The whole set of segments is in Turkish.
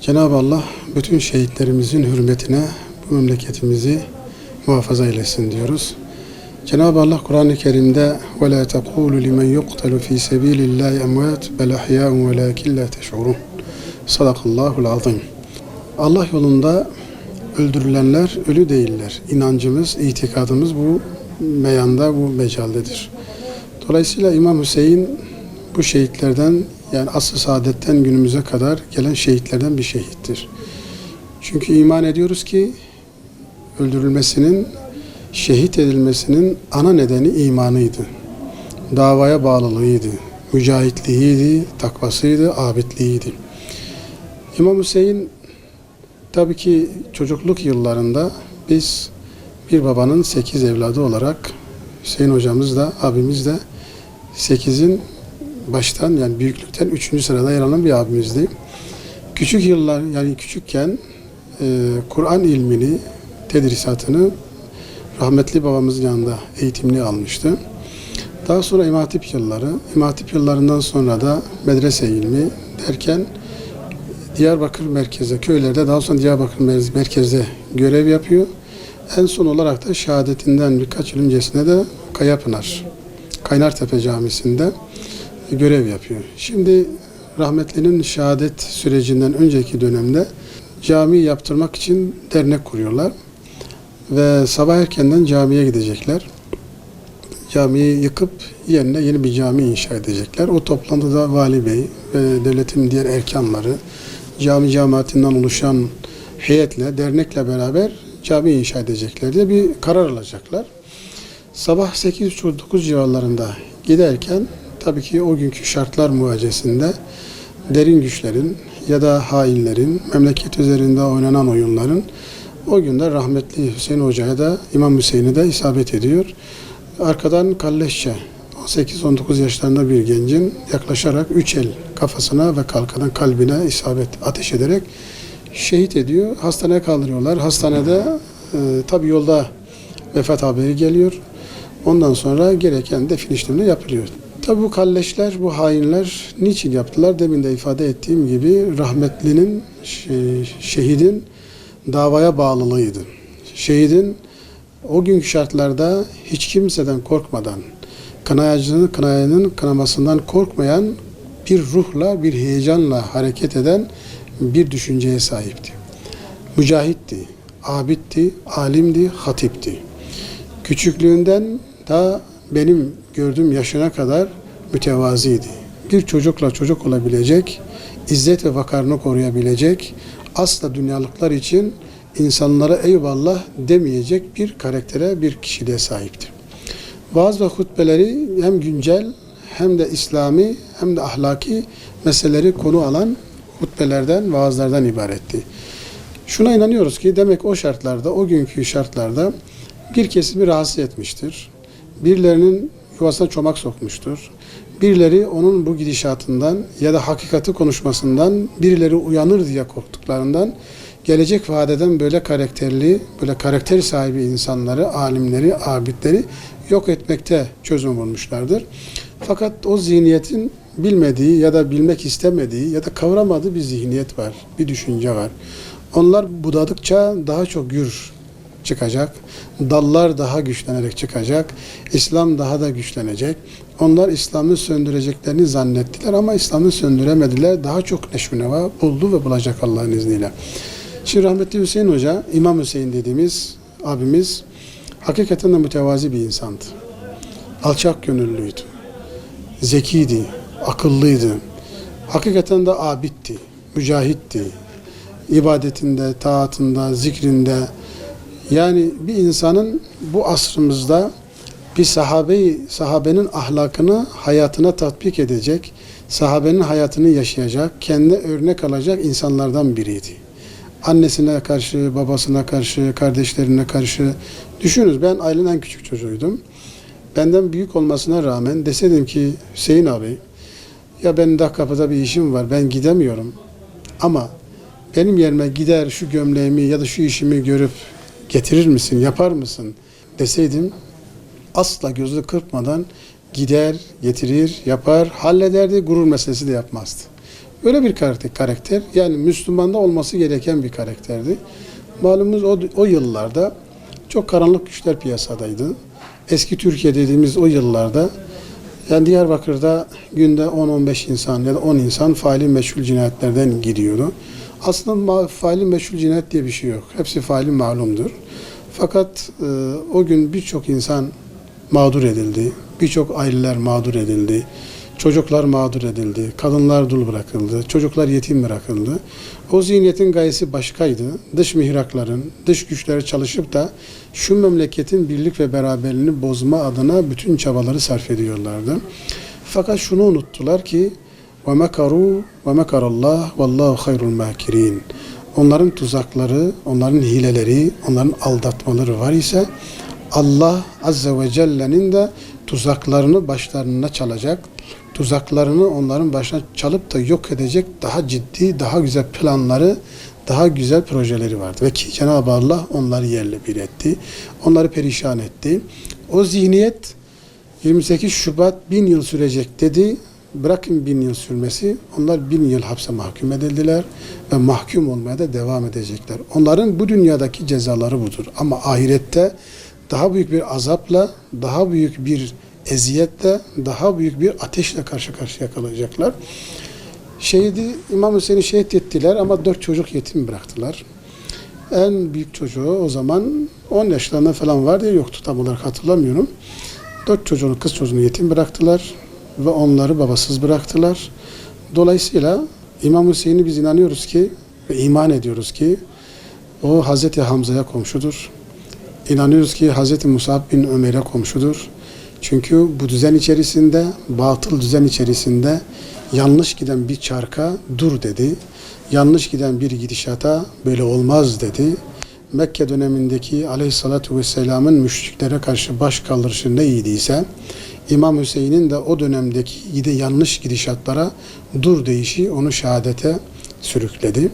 Cenab-ı Allah bütün şehitlerimizin hürmetine bu memleketimizi muhafaza eylesin diyoruz. Cenab-ı Allah Kur'an-ı Kerim'de وَلَا تَقُولُ لِمَنْ يُقْتَلُ ف۪ي سَب۪يلِ اللّٰهِ اَمْوَاتٍ بَلْ اَحْيَاءٌ وَلَاكِنْ لَا تَشْعُرُونَ Sadakallahul azim. Allah yolunda öldürülenler ölü değiller. İnancımız, itikadımız bu meyanda, bu mecaldedir. Dolayısıyla İmam Hüseyin bu şehitlerden yani asr-ı saadetten günümüze kadar gelen şehitlerden bir şehittir. Çünkü iman ediyoruz ki öldürülmesinin, şehit edilmesinin ana nedeni imanıydı. Davaya bağlılığıydı, mücahitliğiydi, takvasıydı, abidliğiydi. İmam Hüseyin tabii ki çocukluk yıllarında biz bir babanın sekiz evladı olarak Hüseyin hocamız da abimiz de sekizin baştan yani büyüklükten üçüncü sırada yer alan bir abimizdi. Küçük yıllar yani küçükken e, Kur'an ilmini, tedrisatını rahmetli babamızın yanında eğitimini almıştı. Daha sonra İmam Hatip yılları, İmam yıllarından sonra da medrese ilmi derken Diyarbakır merkeze, köylerde daha sonra Diyarbakır mer- merkezde görev yapıyor. En son olarak da şehadetinden birkaç yıl öncesinde de Kayapınar, Kaynartepe Camisi'nde görev yapıyor. Şimdi rahmetlinin şehadet sürecinden önceki dönemde cami yaptırmak için dernek kuruyorlar. Ve sabah erkenden camiye gidecekler. Camiyi yıkıp yerine yeni bir cami inşa edecekler. O toplantıda vali bey ve devletin diğer erkanları, cami cemaatinden oluşan heyetle, dernekle beraber cami inşa edecekler diye bir karar alacaklar. Sabah 8.30-9 civarlarında giderken tabii ki o günkü şartlar muhacesinde derin güçlerin ya da hainlerin, memleket üzerinde oynanan oyunların o günde rahmetli Hüseyin Hoca'ya da İmam Hüseyin'e de isabet ediyor. Arkadan kalleşçe 18-19 yaşlarında bir gencin yaklaşarak üç el kafasına ve kalkadan kalbine isabet ateş ederek şehit ediyor. Hastaneye kaldırıyorlar. Hastanede e, tabi yolda vefat haberi geliyor. Ondan sonra gereken defin işlemi yapılıyor. Tabi bu kalleşler, bu hainler niçin yaptılar? Demin de ifade ettiğim gibi rahmetlinin, şe- şehidin davaya bağlılığıydı. Şehidin o günkü şartlarda hiç kimseden korkmadan, kınayacının kınayanın kınamasından korkmayan bir ruhla, bir heyecanla hareket eden bir düşünceye sahipti. Mücahitti, abitti, alimdi, hatipti. Küçüklüğünden ta benim gördüğüm yaşına kadar mütevaziydi. Bir çocukla çocuk olabilecek, izzet ve vakarını koruyabilecek, asla dünyalıklar için insanlara eyvallah demeyecek bir karaktere, bir kişiliğe sahipti. Vaaz ve hutbeleri hem güncel hem de İslami hem de ahlaki meseleleri konu alan hutbelerden, vaazlardan ibaretti. Şuna inanıyoruz ki demek o şartlarda, o günkü şartlarda bir kesimi rahatsız etmiştir. Birilerinin yuvasına çomak sokmuştur. Birileri onun bu gidişatından ya da hakikati konuşmasından birileri uyanır diye korktuklarından gelecek vadeden böyle karakterli, böyle karakter sahibi insanları, alimleri, abidleri yok etmekte çözüm bulmuşlardır. Fakat o zihniyetin bilmediği ya da bilmek istemediği ya da kavramadığı bir zihniyet var, bir düşünce var. Onlar budadıkça daha çok gür çıkacak. Dallar daha güçlenerek çıkacak. İslam daha da güçlenecek. Onlar İslam'ı söndüreceklerini zannettiler ama İslam'ı söndüremediler. Daha çok neşvüneva buldu ve bulacak Allah'ın izniyle. Şimdi rahmetli Hüseyin Hoca, İmam Hüseyin dediğimiz abimiz hakikaten de mütevazi bir insandı. Alçak gönüllüydü. Zekiydi, akıllıydı. Hakikaten de abitti, mücahitti. İbadetinde, taatında, zikrinde, yani bir insanın bu asrımızda bir sahabeyi, sahabenin ahlakını hayatına tatbik edecek, sahabenin hayatını yaşayacak, kendine örnek alacak insanlardan biriydi. Annesine karşı, babasına karşı, kardeşlerine karşı. Düşününüz ben ailenin en küçük çocuğuydum. Benden büyük olmasına rağmen deseydim ki Hüseyin abi ya benim de kapıda bir işim var ben gidemiyorum ama benim yerime gider şu gömleğimi ya da şu işimi görüp getirir misin, yapar mısın deseydim asla gözü kırpmadan gider, getirir, yapar, hallederdi, gurur meselesi de yapmazdı. Öyle bir karakter, karakter. Yani Müslümanda olması gereken bir karakterdi. Malumuz o, o yıllarda çok karanlık güçler piyasadaydı. Eski Türkiye dediğimiz o yıllarda yani Diyarbakır'da günde 10-15 insan ya da 10 insan faili meşhur cinayetlerden gidiyordu. Aslında ma- faili meşhur cinayet diye bir şey yok. Hepsi faili malumdur. Fakat e, o gün birçok insan mağdur edildi. Birçok aileler mağdur edildi. Çocuklar mağdur edildi. Kadınlar dul bırakıldı. Çocuklar yetim bırakıldı. O zihniyetin gayesi başkaydı. Dış mihrakların, dış güçleri çalışıp da şu memleketin birlik ve beraberliğini bozma adına bütün çabaları sarf ediyorlardı. Fakat şunu unuttular ki ve mekaru ve mekarallah vallahu hayrul makirin. Onların tuzakları, onların hileleri, onların aldatmaları var ise Allah Azze ve Celle'nin de tuzaklarını başlarına çalacak, tuzaklarını onların başına çalıp da yok edecek daha ciddi, daha güzel planları, daha güzel projeleri vardı. Ve ki Cenab-ı Allah onları yerle bir etti. Onları perişan etti. O zihniyet 28 Şubat bin yıl sürecek dedi Bırakın bin yıl sürmesi, onlar bin yıl hapse mahkum edildiler ve mahkum olmaya da devam edecekler. Onların bu dünyadaki cezaları budur. Ama ahirette daha büyük bir azapla, daha büyük bir eziyetle, daha büyük bir ateşle karşı karşıya kalacaklar. Şehidi İmam Hüseyin'i şehit ettiler ama dört çocuk yetim bıraktılar. En büyük çocuğu o zaman 10 yaşlarında falan vardı ya yoktu tam olarak hatırlamıyorum. Dört çocuğunu, kız çocuğunu yetim bıraktılar ve onları babasız bıraktılar. Dolayısıyla İmam Hüseyin'i biz inanıyoruz ki ve iman ediyoruz ki o Hazreti Hamza'ya komşudur. İnanıyoruz ki Hazreti Musab bin Ömer'e komşudur. Çünkü bu düzen içerisinde, batıl düzen içerisinde yanlış giden bir çarka dur dedi. Yanlış giden bir gidişata böyle olmaz dedi. Mekke dönemindeki aleyhissalatu vesselamın müşriklere karşı baş kaldırışı ne iyiyse İmam Hüseyin'in de o dönemdeki gide yanlış gidişatlara dur deyişi onu şehadete sürükledi.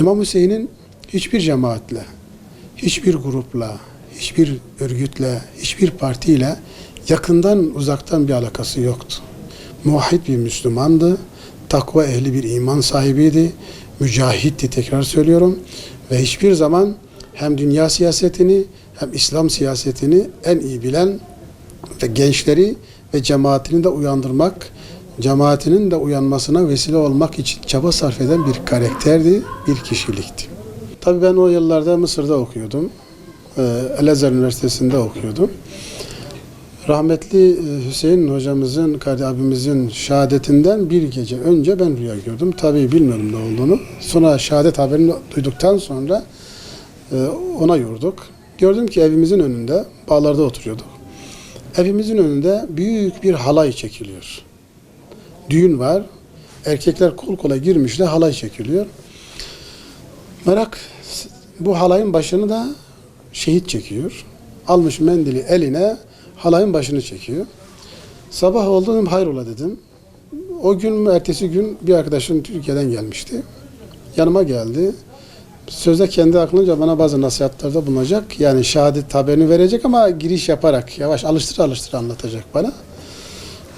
İmam Hüseyin'in hiçbir cemaatle, hiçbir grupla, hiçbir örgütle, hiçbir partiyle yakından uzaktan bir alakası yoktu. Muahhid bir Müslümandı, takva ehli bir iman sahibiydi, mücahitti tekrar söylüyorum ve hiçbir zaman hem dünya siyasetini hem İslam siyasetini en iyi bilen ve gençleri ve cemaatini de uyandırmak, cemaatinin de uyanmasına vesile olmak için çaba sarf eden bir karakterdi, bir kişilikti. Tabii ben o yıllarda Mısır'da okuyordum. Ee, Elazığ Üniversitesi'nde okuyordum. Rahmetli e, Hüseyin hocamızın, kardeş abimizin şehadetinden bir gece önce ben rüya gördüm. Tabii bilmiyordum ne olduğunu. Sonra şehadet haberini duyduktan sonra e, ona yorduk. Gördüm ki evimizin önünde, bağlarda oturuyorduk. Evimizin önünde büyük bir halay çekiliyor. Düğün var. Erkekler kol kola girmişler, halay çekiliyor. Merak bu halayın başını da şehit çekiyor. Almış mendili eline halayın başını çekiyor. Sabah oldu dedim hayrola dedim. O gün mü ertesi gün bir arkadaşım Türkiye'den gelmişti. Yanıma geldi. Sözde kendi aklınca bana bazı nasihatlerde bulunacak. Yani şehadet haberini verecek ama giriş yaparak yavaş alıştır alıştır anlatacak bana.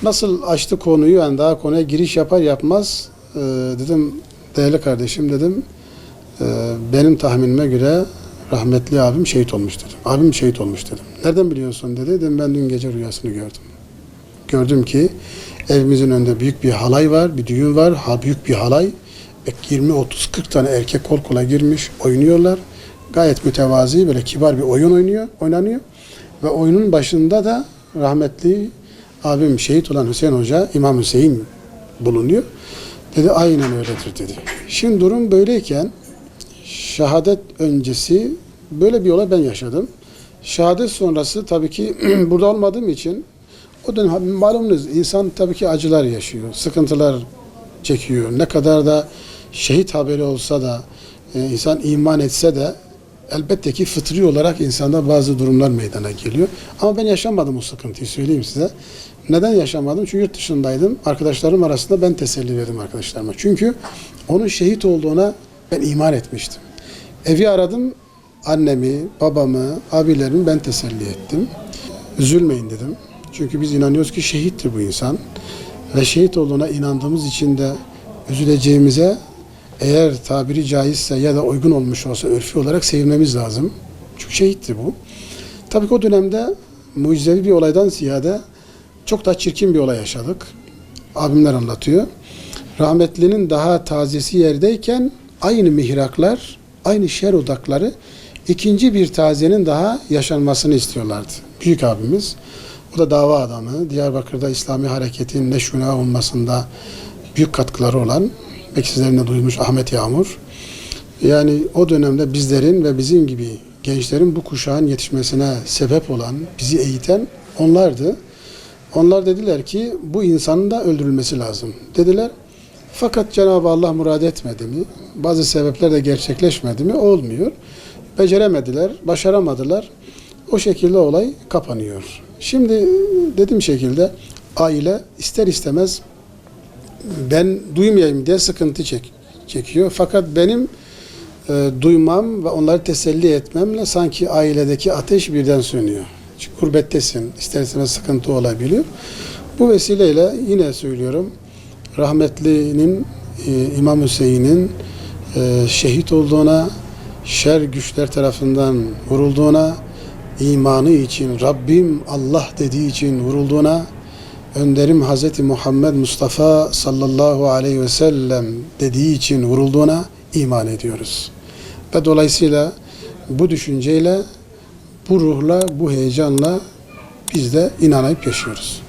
Nasıl açtı konuyu yani daha konuya giriş yapar yapmaz e, dedim değerli kardeşim dedim e, benim tahminime göre rahmetli abim şehit olmuş dedim. Abim şehit olmuş dedim. Nereden biliyorsun dedi. Dedim ben dün gece rüyasını gördüm. Gördüm ki evimizin önünde büyük bir halay var, bir düğün var, ha büyük bir halay. 20 30 40 tane erkek kol kola girmiş, oynuyorlar. Gayet mütevazi böyle kibar bir oyun oynuyor, oynanıyor. Ve oyunun başında da rahmetli abim şehit olan Hüseyin Hoca, İmam Hüseyin bulunuyor. Dedi aynen öyledir dedi. Şimdi durum böyleyken şehadet öncesi böyle bir olay ben yaşadım. Şehadet sonrası tabii ki burada olmadığım için o dönem malumunuz insan tabii ki acılar yaşıyor, sıkıntılar çekiyor. Ne kadar da şehit haberi olsa da e, insan iman etse de elbette ki fıtri olarak insanda bazı durumlar meydana geliyor. Ama ben yaşamadım o sıkıntıyı söyleyeyim size. Neden yaşamadım? Çünkü yurt dışındaydım. Arkadaşlarım arasında ben teselli verdim arkadaşlarıma. Çünkü onun şehit olduğuna ben iman etmiştim. Evi aradım. Annemi, babamı, abilerimi ben teselli ettim. Üzülmeyin dedim. Çünkü biz inanıyoruz ki şehittir bu insan. Ve şehit olduğuna inandığımız için de üzüleceğimize eğer tabiri caizse ya da uygun olmuş olsa örfi olarak sevinmemiz lazım. Çünkü şehitti bu. Tabii ki o dönemde mucizevi bir olaydan ziyade çok daha çirkin bir olay yaşadık. Abimler anlatıyor. Rahmetlinin daha tazesi yerdeyken aynı mihraklar, aynı şer odakları ikinci bir tazenin daha yaşanmasını istiyorlardı. Büyük abimiz. O da dava adamı. Diyarbakır'da İslami hareketin neşvüna olmasında büyük katkıları olan, belki sizlerin de duymuş Ahmet Yağmur. Yani o dönemde bizlerin ve bizim gibi gençlerin bu kuşağın yetişmesine sebep olan, bizi eğiten onlardı. Onlar dediler ki bu insanın da öldürülmesi lazım. Dediler. Fakat Cenab-ı Allah murad etmedi mi? Bazı sebepler de gerçekleşmedi mi? Olmuyor. Beceremediler, başaramadılar. O şekilde olay kapanıyor. Şimdi dediğim şekilde aile ister istemez ben duymayayım diye sıkıntı çek, çekiyor. Fakat benim e, duymam ve onları teselli etmemle sanki ailedeki ateş birden sönüyor. Çünkü gurbettesin, ister istemez sıkıntı olabiliyor. Bu vesileyle yine söylüyorum, rahmetlinin e, İmam Hüseyin'in e, şehit olduğuna, şer güçler tarafından vurulduğuna, imanı için, Rabbim Allah dediği için vurulduğuna, önderim Hz. Muhammed Mustafa sallallahu aleyhi ve sellem dediği için vurulduğuna iman ediyoruz. Ve dolayısıyla bu düşünceyle, bu ruhla, bu heyecanla biz de inanayıp yaşıyoruz.